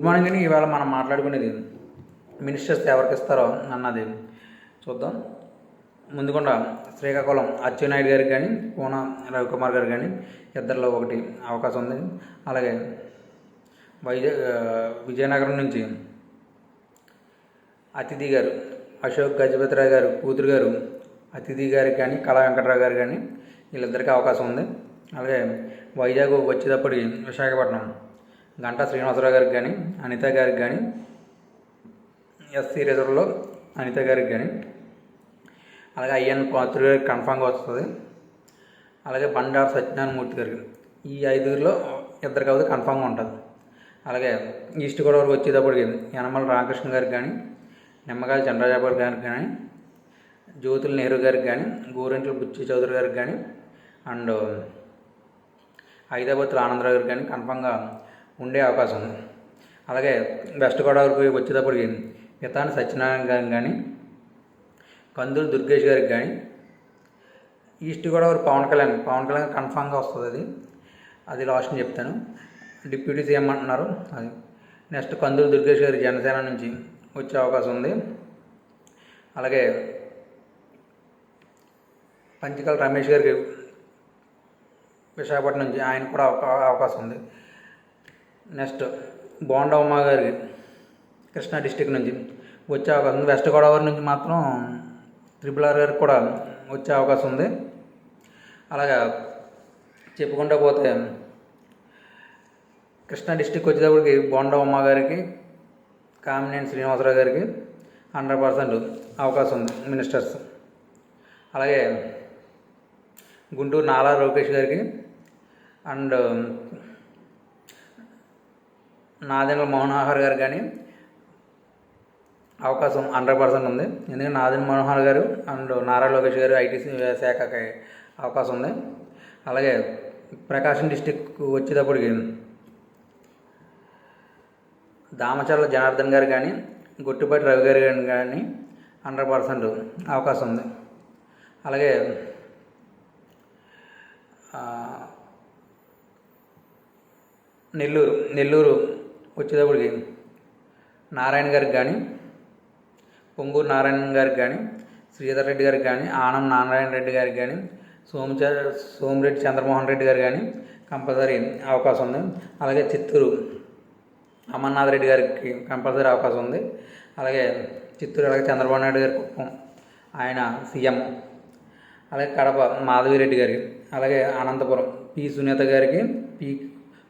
Good morning అని ఇవాళ మనం మాట్లాడుకునేది మినిస్టర్స్ ఎవరికి ఇస్తారో అన్నది చూద్దాం. ముందుకుండా శ్రీకాకుళం అచ్చెన్నాయుడు గారికి కానీ పూన రవికుమార్ గారు కానీ ఇద్దరిలో ఒకటి అవకాశం ఉంది. అలాగే వైజాగ్ విజయనగరం నుంచి అతిథి గారు అశోక్ గజపతిరావు గారు కూతురు గారు అతిథి గారికి కానీ కళా వెంకటరావు గారు కానీ వీళ్ళిద్దరికీ అవకాశం ఉంది. అలాగే వైజాగ్ వచ్చేటప్పటికి విశాఖపట్నం గంటా శ్రీనివాసరావు గారికి కానీ అనిత గారికి కానీ ఎస్సీ రిజర్వ్లో అనిత గారికి కానీ అలాగే ఐఎన్ పాత్రి గారికి కన్ఫామ్గా వస్తుంది. అలాగే బండారు సత్యనారాయణమూర్తి గారికి. ఈ ఐదుగురిలో ఇద్దరు కాబట్టి కన్ఫామ్గా ఉంటుంది. అలాగే ఈస్ట్ గోదావరికి వచ్చేటప్పటికి యనమల రామకృష్ణ గారికి కానీ నిమ్మకాయల చంద్రజాబర్ గారికి కానీ జ్యోతుల నెహ్రూ గారికి కానీ గోరెంట్ల బుచ్చి చౌదరి గారికి కానీ అండ్ హైదరాబాద్లో ఆనందరావు గారికి కానీ కన్ఫామ్గా ఉండే అవకాశం. ఉంది అలాగే వెస్ట్ గోదావరికి వచ్చేటప్పటికి పితాని సత్యనారాయణ గారికి కానీ కందులు దుర్గేష్ గారికి కానీ ఈస్ట్ గోదావరి పవన్ కళ్యాణ్ పవన్ కళ్యాణ్ కన్ఫామ్గా వస్తుంది అది. అది లాస్ట్ చెప్తాను. డిప్యూటీ సీఎం అంటున్నారు. అది నెక్స్ట్ కందులు దుర్గేష్ గారి జనసేన నుంచి వచ్చే అవకాశం ఉంది. అలాగే పంచికల్ రమేష్ గారికి విశాఖపట్నం నుంచి ఆయన కూడా అవకా- అవకాశం ఉంది. నెక్స్ట్ బోండా ఉమా కృష్ణా డిస్టిక్ నుంచి వచ్చే అవకాశం ఉంది. వెస్ట్ గోదావరి నుంచి మాత్రం త్రిపుల్ ఆర్ గారికి కూడా వచ్చే అవకాశం ఉంది. అలాగా చెప్పుకుంటూ పోతే కృష్ణా డిస్టిక్ వచ్చేటప్పటికి బోండా ఉమా గారికి కామినేని శ్రీనివాసరావు గారికి హండ్రెడ్ పర్సెంట్ అవకాశం ఉంది మినిస్టర్స్. అలాగే గుంటూరు నాలా లోకేష్ గారికి అండ్ నాదెండ్ల మనోహర్ గారు కానీ అవకాశం హండ్రెడ్ పర్సెంట్ ఉంది. ఎందుకంటే నాదెండ్ల మనోహర్ గారు అండ్ నారా లోకేష్ గారు ఐటీ శాఖకి అవకాశం ఉంది. అలాగే ప్రకాశం డిస్టిక్ వచ్చేటప్పటికి దామచర్ల జనార్దన్ గారు కానీ గుట్టుపాటి రవి గారు కానీ హండ్రెడ్ పర్సెంట్ అవకాశం ఉంది. అలాగే నెల్లూరు నెల్లూరు వచ్చేటప్పటికి నారాయణ గారికి కానీ పొంగూరు నారాయణ గారికి కానీ శ్రీధర్ రెడ్డి గారికి కానీ ఆనం నారాయణ రెడ్డి గారికి కానీ సోమచ సోమిరెడ్డి చంద్రమోహన్ రెడ్డి గారు కానీ కంపల్సరీ అవకాశం ఉంది. అలాగే చిత్తూరు అమర్నాథ్ రెడ్డి గారికి కంపల్సరీ అవకాశం ఉంది. అలాగే చిత్తూరు అలాగే చంద్రబాబు నాయుడు గారి కుప్పం ఆయన సీఎం. అలాగే కడప మాధవిరెడ్డి గారికి అలాగే అనంతపురం పి సునీత గారికి పి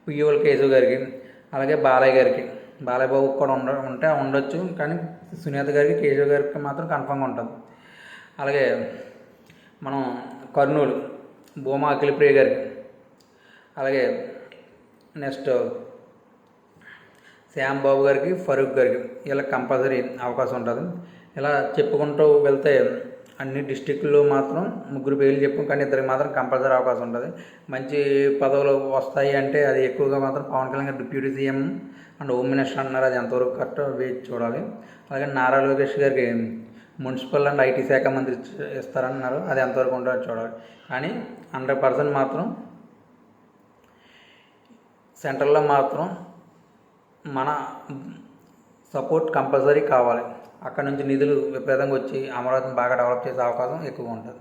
పియ్యోల్ కేశవ్ గారికి అలాగే బాలయ్య గారికి. బాలయ్య బాబు కూడా ఉండ ఉంటే ఉండొచ్చు కానీ సునీత గారికి కేశవ్ గారికి మాత్రం కన్ఫామ్గా ఉంటుంది అలాగే మనం కర్నూలు భూమా అఖిలప్రియ గారికి. అలాగే నెక్స్ట్ శ్యామ్ బాబు గారికి ఫరూక్ గారికి ఇలా కంపల్సరీ అవకాశం ఉంటుంది. ఇలా చెప్పుకుంటూ వెళ్తే అన్ని డిస్టిక్ల్లో మాత్రం ముగ్గురు పేర్లు చెప్పు కానీ ఇద్దరికి మాత్రం కంపల్సరీ అవకాశం ఉంటుంది. మంచి పదవులు వస్తాయి అంటే అది ఎక్కువగా మాత్రం పవన్ కళ్యాణ్ గారు deputy CM and home minister అన్నారు. అది ఎంతవరకు కరెక్ట్ వేచి చూడాలి. అలాగే నారా లోకేష్ గారికి మున్సిపల్ అండ్ ఐటీ శాఖ మంత్రి ఇస్తారన్నారు. అది ఎంతవరకు ఉంటుందో చూడాలి. కానీ హండ్రెడ్ పర్సెంట్ మాత్రం సెంట్రల్లో మాత్రం మన సపోర్ట్ కంపల్సరీ కావాలి. అక్కడ నుంచి నిధులు విపరీతంగా వచ్చి అమరావతిని బాగా డెవలప్ చేసే అవకాశం ఎక్కువ ఉంటుంది.